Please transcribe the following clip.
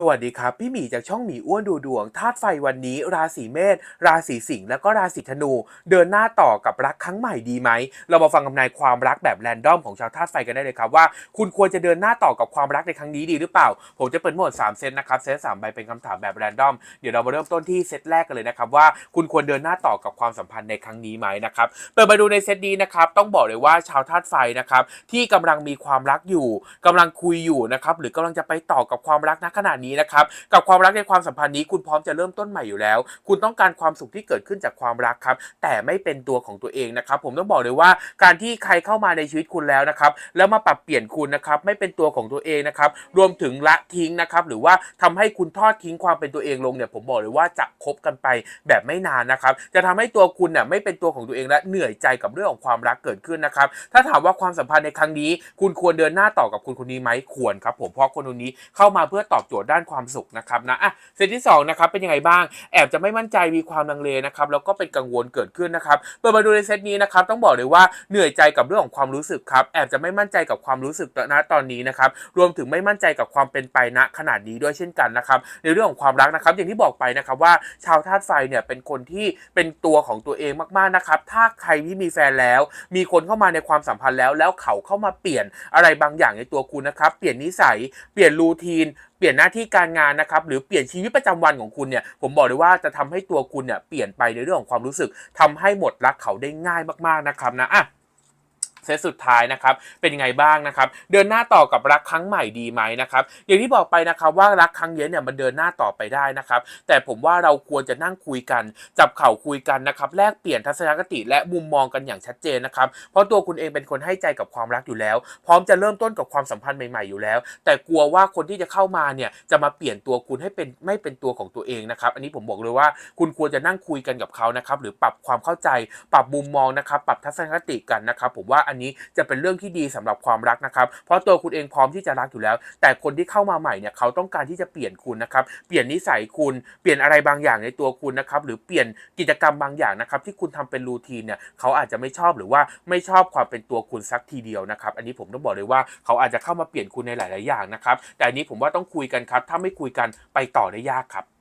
สวัสดีครับ พี่หมีจากช่องหมีอ้วนดูดวงธาตุไฟวันนี้ ราศีเมษราศีสิงห์แล้วก็ราศีธนู เดินหน้าต่อกับรักครั้งใหม่ดีไหม เรามาฟังคำนายความรักแบบแรนดอมของชาวธาตุไฟกันได้เลยครับว่า คุณควรจะเดินหน้าต่อกับความรักในครั้งนี้ดีหรือเปล่า ผมจะเปิดหมด3เซตนะครับเซตสามใบเป็นคำถามแบบแรนดอมเดี๋ยวเรามาเริ่มต้นที่เซตแรกกันเลยนะครับว่าคุณควรเดินหน้าต่อกับความสัมพันธ์ในครั้งนี้ไหมนะครับเปิดมาดูในเซตนี้นะครับต้องบอกเลยว่าชาวธาตุไฟนะครับที่กำลังมีความรักอยู่กำลังคุยอยู่นะครับหรือกำลังจะไปต่อกับความรักณขณะนี้นะครับกับความรักในความสัมพันธ์นี้คุณพร้อมจะเริ่มต้นใหม่อยู่แล้ว คุณต้องการความสุขที่เกิดขึ้นจากความรักครับ แต่ไม่เป็นตัวของตัวเองนะครับ ผมต้องบอกเลยว่าการที่ใครเข้ามาในชีวิตคุณแล้วนะครับ แล้วมาปรับเปลี่ยนคุณนะครับไม่เป็นตัวของตัวเองนะครับรวมถึงละทิ้งนะครับหรือว่าทำให้คุณทอดทิ้งความเป็นตัวเองลงเนี่ยผมบอกเลยว่าจะคบกันไปแบบไม่นานนะครับ จะทำให้ตัวคุณเนี่ยไม่เป็นตัวของตัวเองและเหนื่อยใจกับเรื่องของความรักเกิดขึ้นนะครับ ถ้าถามว่าความสัมพันธ์ในครั้งนี้ คุณควรเดินหน้าต่อกับคุณคนนี้ไหมควรครับ ผมเพราะคนคนนี้เข้ามาเพื่อตอบโจทย์ด้านความสุขนะครับนะอะเซตที่สองนะครับเป็นยังไงบ้าง แอบจะไม่มั่นใจมีความลังเลนะครับแล้วก็เป็นกังวลเกิดขึ้นนะครับเปิดมาดูในเซตนี้นะครับต้องบอกเลยว่าเหนื่อยใจกับเรื่องของความรู้สึกครับแอบจะไม่มั่นใจกับความรู้สึกณตอนนี้นะครับรวมถึงไม่มั่นใจกับความเป็นไปณขนาดนี้ด้วยเช่นกันนะครับในเรื่องของความรักนะครับ อย่างที่บอกไปนะครับว่าชาวธาตุไฟเนี่ยเป็นคนที่เป็นตัวของตัวเองมากๆนะครับถ้าใครที่มีแฟนแล้ว มีคนเข้ามาในความสัมพันธ์แล้ว แล้วเขาเข้ามาเปลี่ยนอะไรบางอย่างในตัวคุณนะครับเปลี่ยนนิสัยเปลี่ยนรูทีนเปลี่ยนหน้าที่การงานนะครับหรือเปลี่ยนชีวิตประจำวันของคุณเนี่ยผมบอกเลยว่าจะทำให้ตัวคุณเนี่ยเปลี่ยนไปในเรื่องของความรู้สึกทำให้หมดรักเขาได้ง่ายมากๆนะครับนะอะ เซตสุดท้ายนะครับเป็นยังไงบ้างนะครับเดินหน้าต่อกับรักครั้งใหม่ดีไหมนะครับอย่างที่บอกไปนะครับว่ารักครั้งนี้เนี่ยมันเดินหน้าต่อไปได้นะครับแต่ผมว่าเราควรจะนั่งคุยกัน จับเข่าคุยกันนะครับแลกเปลี่ยนทัศนคติและมุมมองกันอย่างชัดเจนนะครับเพราะตัวคุณเองเป็นคนให้ใจกับความรักอยู่แล้ว พร้อมจะเริ่มต้นกับความสัมพันธ์ใหม่ๆอยู่แล้ว แต่กลัวว่าคนที่จะเข้ามาเนี่ยจะมาเปลี่ยนตัวคุณให้เป็นไม่เป็นตัวของตัวเองนะครับอันนี้ผมบอกเลยว่าคุณควรจะนั่งคุยกันกับเขานะครับหรือปรับความเข้าใจ ปรับมุมมองนะครับปรับทัศนคติกันนะครับผมว่าอันนี้จะเป็นเรื่องที่ดีสำหรับความรักนะครับ เพราะตัวคุณเองพร้อมที่จะรักอยู่แล้ว แต่คนที่เข้ามาใหม่เนี่ยเขาต้องการที่จะเปลี่ยนคุณนะครับ เปลี่ยนนิสัยคุณ เปลี่ยนอะไรบางอย่างในตัวคุณนะครับ หรือเปลี่ยนกิจกรรมบางอย่างนะครับ ที่คุณทำเป็นรูทีนเนี่ยเขาอาจจะไม่ชอบหรือว่าไม่ชอบความเป็นตัวคุณสักทีเดียวนะครับ อันนี้ผมต้องบอกเลยว่าเขาอาจจะเข้ามาเปลี่ยนคุณในหลาย ๆ อย่างนะครับ แต่อันนี้ผมว่าต้องคุยกันครับ ถ้าไม่คุยกันไปต่อได้ยากครับ